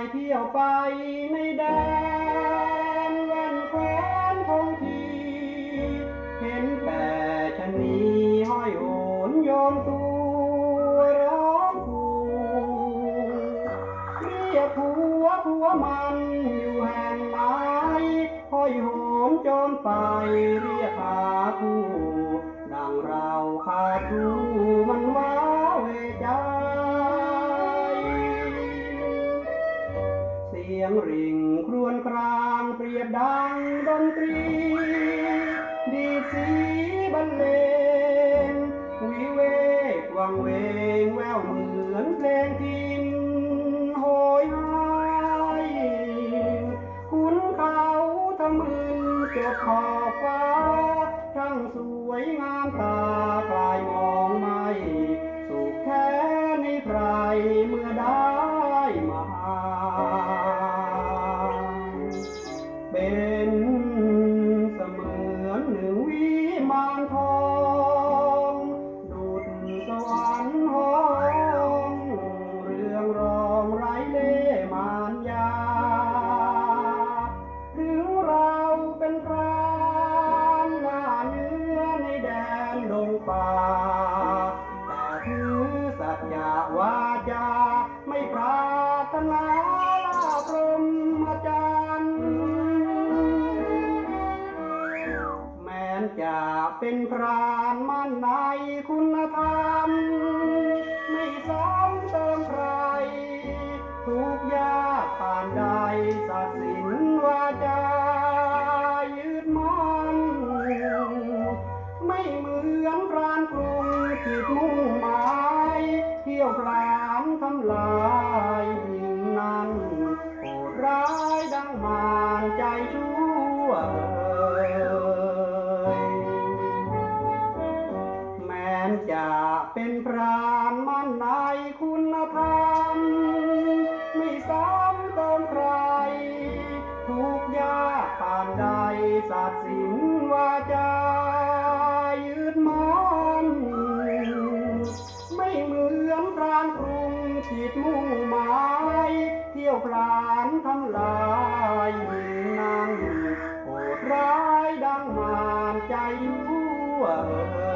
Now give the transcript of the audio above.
ที่ยเที่ยวไปในแดนแว่นแคว้นคงทีเห็นแต่ชะนีห้อยโหนโยนตัวร้องผูเรียกผัวผัวมันอยู่แห่งไหนห้อยโหนโจรไปเรียกหาคู่ดังเราขาดทูมันว้าเว วญครางเปรียบดังดนตรี ดีสีบรรเลงวิเวกวังเวงแววเหมือนเพลงทินโหยหายคุณเขาทำมือจดขอบฟ้าช่างสวยงามตากลายมองไม่ สุขแท้ในใครเมื่อได้ เป็นเสมือนหนึ่งวิมานทอง ดุดสวรรค์ห้องเรื่องรองไร้เล่มานยา ถึงเราเป็นพรานหน้าเนื้อในแดนดงป่า นจะเป็นพรานมั่นในคุณธรรม ไม่ซ้ำเติมใคร ทุกยากผ่านใดสัตว์สินวาจายืดมันไม่เหมือนพรานกรุงจิตมุ่งหมาย เที่ยวพลานทำลาย เป็นพรานมั่นในคุณธรรม ไม่ซ้ำเติมใคร ทุกยากผ่านใดศาสตร์สินวาจายืดมันไม่เหมือนพรานกรุงจิตมุ่งหมายเที่ยวพลานทำลายหญิงนั้นโหดร้ายดังมารใจชั่วเอ่